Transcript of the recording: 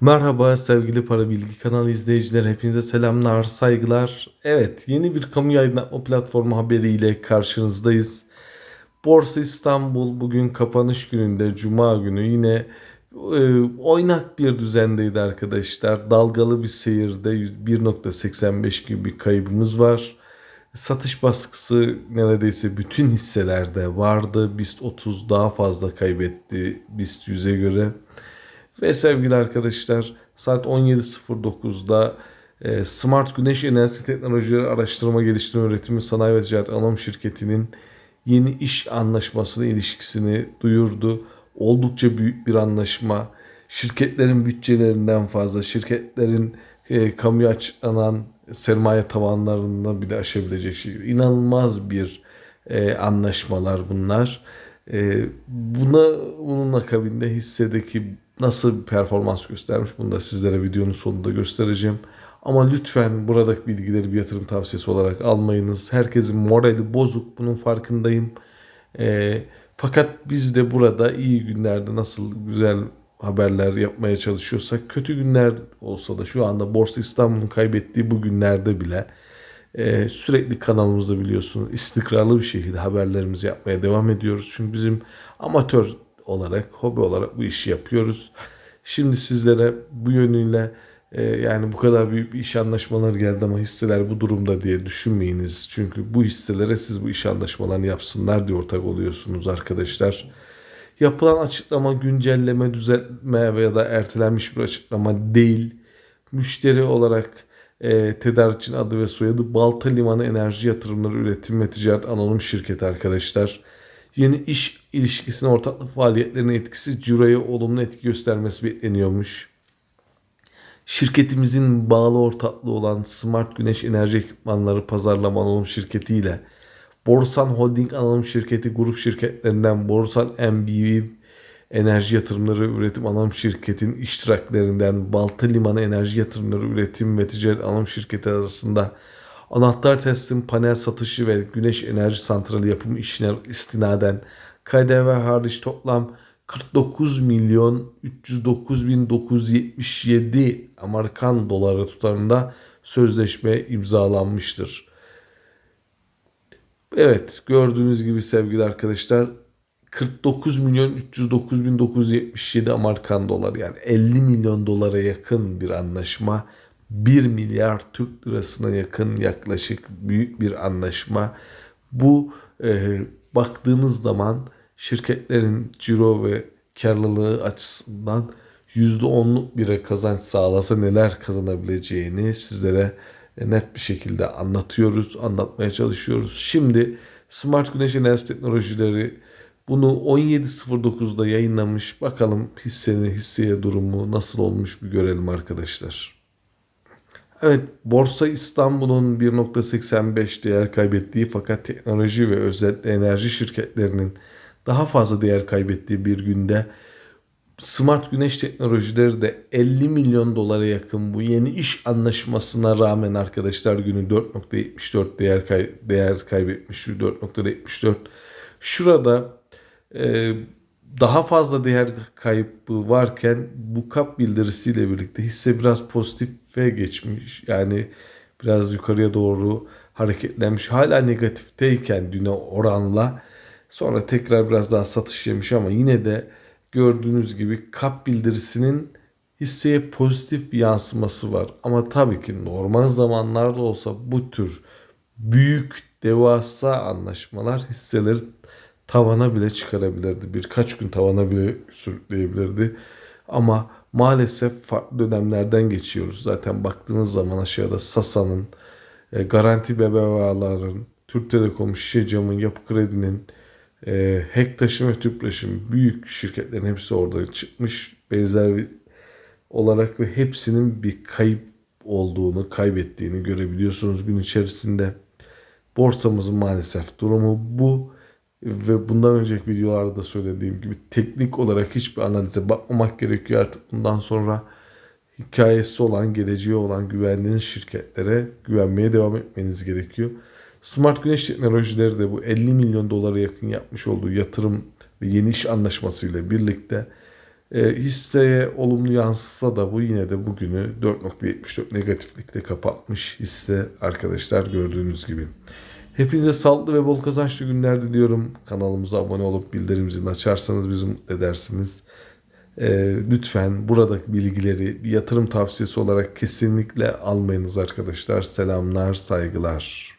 Merhaba sevgili Para Bilgi kanalı izleyiciler hepinize selamlar saygılar. Evet yeni bir kamu yayınlatma platformu haberiyle karşınızdayız. Borsa İstanbul bugün kapanış gününde Cuma günü yine e, oynak bir düzendeydi arkadaşlar. Dalgalı bir seyirde 1.85 gibi bir kaybımız var. Satış baskısı neredeyse bütün hisselerde vardı. BIST 30 daha fazla kaybetti BIST 100'e göre. Ve sevgili arkadaşlar saat 17.09'da e, Smart Güneş Enerjisi Teknolojileri Araştırma Geliştirme Üretimi Sanayi ve Ticaret Anonim Şirketi'nin yeni iş anlaşmasına ilişkisini duyurdu. Oldukça büyük bir anlaşma. Şirketlerin bütçelerinden fazla, şirketlerin e, kamuya açıklanan sermaye tavanlarını bile aşabilecek şey. İnanılmaz bir e, anlaşmalar bunlar. E, buna bunun akabinde hissedeki nasıl bir performans göstermiş bunu da sizlere videonun sonunda göstereceğim. Ama lütfen buradaki bilgileri bir yatırım tavsiyesi olarak almayınız. Herkesin morali bozuk bunun farkındayım. E, fakat biz de burada iyi günlerde nasıl güzel haberler yapmaya çalışıyorsak kötü günler olsa da şu anda Borsa İstanbul'un kaybettiği bu günlerde bile e, sürekli kanalımızda biliyorsunuz istikrarlı bir şekilde haberlerimizi yapmaya devam ediyoruz. Çünkü bizim amatör olarak, hobi olarak bu işi yapıyoruz. Şimdi sizlere bu yönüyle e, yani bu kadar büyük bir iş anlaşmaları geldi ama hisseler bu durumda diye düşünmeyiniz. Çünkü bu hisselere siz bu iş anlaşmalarını yapsınlar diye ortak oluyorsunuz arkadaşlar. Yapılan açıklama güncelleme, düzeltme veya da ertelenmiş bir açıklama değil. Müşteri olarak e, tedarikçinin adı ve soyadı Balta Limanı Enerji Yatırımları Üretim ve Ticaret Anonim Şirketi arkadaşlar. Yeni iş ilişkisine ortaklık faaliyetlerine etkisi ciroya olumlu etki göstermesi bekleniyormuş. Şirketimizin bağlı ortaklığı olan Smart Güneş Enerji Ekipmanları Pazarlama Anonim Şirketi ile Borsan Holding Anonim Şirketi grup şirketlerinden Borsan MBV Enerji Yatırımları Üretim Anonim Şirketi'nin iştiraklerinden Balta Limanı Enerji Yatırımları Üretim ve Ticaret Anonim Şirketi arasında anahtar teslim panel satışı ve güneş enerji santrali yapımı işine istinaden KDV hariç toplam 49 milyon 309 bin 977 Amerikan doları tutarında sözleşme imzalanmıştır. Evet gördüğünüz gibi sevgili arkadaşlar 49 milyon 309 bin 977 Amerikan doları yani 50 milyon dolara yakın bir anlaşma. 1 milyar Türk lirasına yakın yaklaşık büyük bir anlaşma. Bu e, baktığınız zaman şirketlerin ciro ve karlılığı açısından %10'luk bir kazanç sağlasa neler kazanabileceğini sizlere net bir şekilde anlatıyoruz, anlatmaya çalışıyoruz. Şimdi Smart Güneş Enerji Teknolojileri bunu 17.09'da yayınlamış. Bakalım hissenin hisseye durumu nasıl olmuş bir görelim arkadaşlar. Evet Borsa İstanbul'un 1.85 değer kaybettiği fakat teknoloji ve özellikle enerji şirketlerinin daha fazla değer kaybettiği bir günde Smart Güneş Teknolojileri de 50 milyon dolara yakın bu yeni iş anlaşmasına rağmen arkadaşlar günü 4.74 değer kay değer kaybetmiş 4.74. Şurada e, daha fazla değer kaybı varken bu kap bildirisiyle birlikte hisse biraz pozitife geçmiş. Yani biraz yukarıya doğru hareketlenmiş. Hala negatifteyken düne oranla sonra tekrar biraz daha satış yemiş ama yine de gördüğünüz gibi kap bildirisinin hisseye pozitif bir yansıması var. Ama tabii ki normal zamanlarda olsa bu tür büyük devasa anlaşmalar hisseleri tavana bile çıkarabilirdi. Birkaç gün tavana bile sürükleyebilirdi. Ama maalesef farklı dönemlerden geçiyoruz. Zaten baktığınız zaman aşağıda Sasa'nın, e, Garanti BBVA'ların, Türk Telekom, Şişecam'ın, Yapı Kredi'nin, e, Hektaş'ın ve Tüpraş'ın büyük şirketlerin hepsi orada çıkmış. Benzer olarak ve hepsinin bir kayıp olduğunu, kaybettiğini görebiliyorsunuz gün içerisinde. Borsamızın maalesef durumu bu ve bundan önceki videolarda da söylediğim gibi teknik olarak hiçbir analize bakmamak gerekiyor artık bundan sonra hikayesi olan, geleceği olan güvendiğiniz şirketlere güvenmeye devam etmeniz gerekiyor. Smart Güneş Teknolojileri de bu 50 milyon dolara yakın yapmış olduğu yatırım ve yeni iş anlaşmasıyla birlikte E, hisseye olumlu yansısa da bu yine de bugünü 4.74 negatiflikte kapatmış hisse arkadaşlar gördüğünüz gibi. Hepinize sağlıklı ve bol kazançlı günler diliyorum. Kanalımıza abone olup bildirim zilini açarsanız bizi mutlu edersiniz. Ee, lütfen buradaki bilgileri yatırım tavsiyesi olarak kesinlikle almayınız arkadaşlar. Selamlar, saygılar.